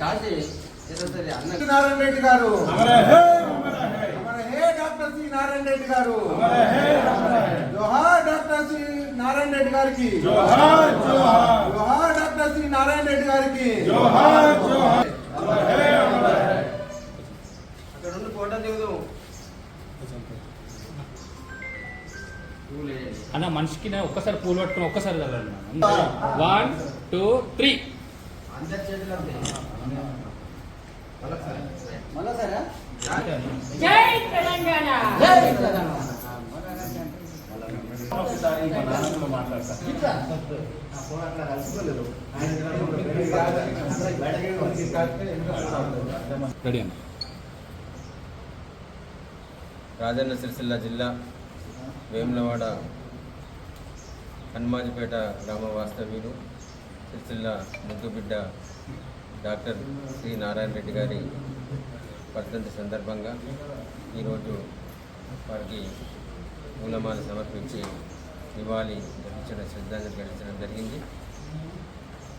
కాసి నారాయణ రెడ్డి గారు. డాక్టర్ నారాయణ రెడ్డి గారు. జోహార్ డాక్టర్ నారాయణ గారికి. డాక్టర్ నారాయణ రెడ్డి గారికి. అక్కడ అన్న మనిషికి ఒక్కసారి పూలు పట్టుకుని ఒక్కసారి చదవండి వన్ టూ త్రీ అందరి జై తెలంగాణ ఒకసారి మా నాన్నతో రాజన్న సిరిసిల్ల జిల్లా వేములవాడ హనుమాజిపేట గ్రామ వాస్తవ్యులు. సిరిసిల్ల ముద్దుబిడ్డ డాక్టర్ శ్రీ నారాయణ రెడ్డి గారి వర్ధంతి సందర్భంగా ఈరోజు వారికి మూలమాల సమర్పించి నివాళి ఘటించడం శ్రద్ధాంజలి ఘటించడం జరిగింది.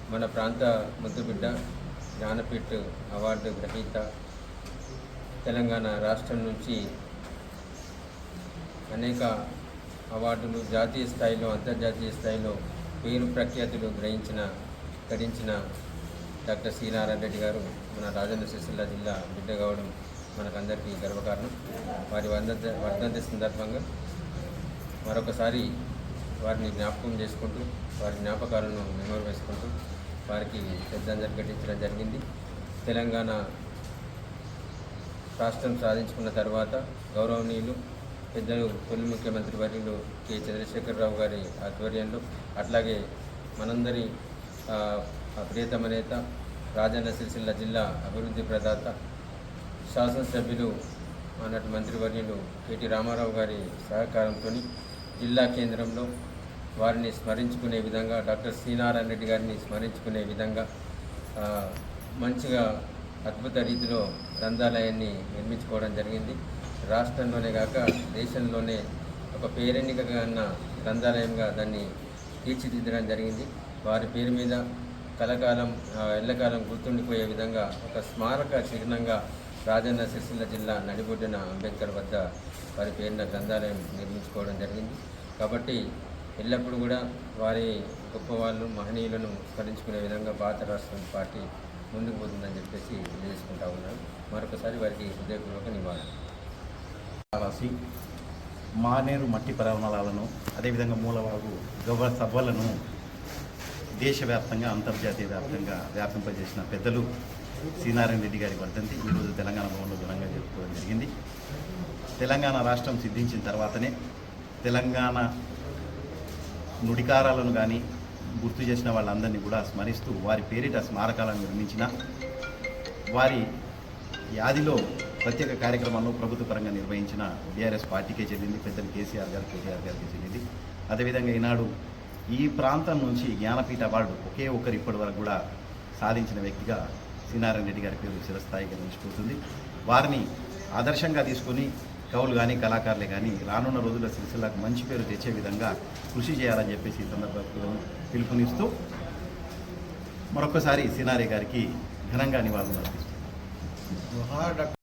మన ప్రాంత ముద్దుబిడ్డ జ్ఞానపీఠ్ అవార్డు గ్రహీత తెలంగాణ రాష్ట్రం నుంచి అనేక అవార్డులు జాతీయ స్థాయిలో అంతర్జాతీయ స్థాయిలో పేరు ప్రఖ్యాతులు గ్రహించిన గడించిన డాక్టర్ సి నారాయణ రెడ్డి గారు మన రాజన్న సిరిసిల్ల జిల్లా బిడ్డ కావడం మనకందరికీ గర్వకారణం. వారి వర్ధంతి వర్ధంతి సందర్భంగా మరొకసారి వారిని జ్ఞాపకం చేసుకుంటూ వారి జ్ఞాపకాలను మెమోరీ వేసుకుంటూ వారికి శ్రద్ధాంజలి ఘటించడం జరిగింది. తెలంగాణ రాష్ట్రం సాధించుకున్న తర్వాత గౌరవనీయులు పెద్దలు తొలి ముఖ్యమంత్రి వర్యులు కె. చంద్రశేఖరరావు గారి ఆధ్వర్యంలో అట్లాగే మనందరి ప్రియతమ నేత రాజన్న సిరిసిల్ల జిల్లా అభివృద్ధి ప్రదాత శాసనసభ్యులు ఆనాటి మంత్రివర్యులు కేటీ రామారావు గారి సహకారంతో జిల్లా కేంద్రంలో వారిని స్మరించుకునే విధంగా డాక్టర్ శ్రీనారాయణ రెడ్డి గారిని స్మరించుకునే విధంగా మంచిగా అద్భుత రీతిలో గ్రంథాలయాన్ని నిర్మించుకోవడం జరిగింది. రాష్ట్రంలోనే కాక దేశంలోనే ఒక పేరెన్నికగా ఉన్న గ్రంథాలయంగా దాన్ని తీర్చిదిద్దడం జరిగింది. వారి పేరు మీద కలకాలం ఎల్లకాలం గుర్తుండిపోయే విధంగా ఒక స్మారక చిహ్నంగా రాజన్న సిరిసిల్ల జిల్లా నడిబొడ్డిన అంబేద్కర్ వద్ద వారి పేరున గ్రంథాలయం నిర్మించుకోవడం జరిగింది. కాబట్టి ఎల్లప్పుడూ కూడా వారి గొప్పవాళ్ళు మహనీయులను స్మరించుకునే విధంగా భారత రాష్ట్రం పార్టీ ముందుకు పోతుందని చెప్పేసి తెలియజేసుకుంటా ఉన్నాను. మరొకసారి వారికి హృదయపూర్వక నివాళులు. రాసి మానేరు మట్టి పరిమాణాలను అదేవిధంగా మూలవాగు గవ సభలను దేశవ్యాప్తంగా అంతర్జాతీయ వ్యాప్తంగా వ్యాపింపజేసిన పెద్దలు శ్రీనారాయణ రెడ్డి గారి వర్ధంతి ఈరోజు తెలంగాణ భవన్లో ఘనంగా జరుపుకోవడం జరిగింది. తెలంగాణ రాష్ట్రం సిద్ధించిన తర్వాతనే తెలంగాణ నుడికారాలను కానీ గుర్తు చేసిన వాళ్ళందరినీ కూడా స్మరిస్తూ వారి పేరిట స్మారకాలను నిర్మించిన వారి యాదిలో ప్రత్యేక కార్యక్రమాలను ప్రభుత్వ పరంగా నిర్వహించిన బీఆర్ఎస్ పార్టీకే చెల్లింది పెద్దలు కేసీఆర్ గారు కేటీఆర్ గారికి చెల్లింది అదేవిధంగా ఈనాడు ఈ ప్రాంతం నుంచి జ్ఞానపీఠ అవార్డు ఒకే ఒక్కరు ఇప్పటి వరకు కూడా సాధించిన వ్యక్తిగా సీనారాయణ రెడ్డి గారి పేరు చిరస్థాయిగా నిలిచిపోతుంది. వారిని ఆదర్శంగా తీసుకొని కవులు కానీ కళాకారులే కానీ రానున్న రోజుల్లో సిరిసిల్లకు మంచి పేరు తెచ్చే విధంగా కృషి చేయాలని చెప్పేసి ఈ పిలుపునిస్తూ మరొకసారి సినారే గారికి ఘనంగా నివాళులు అర్పిస్తుంది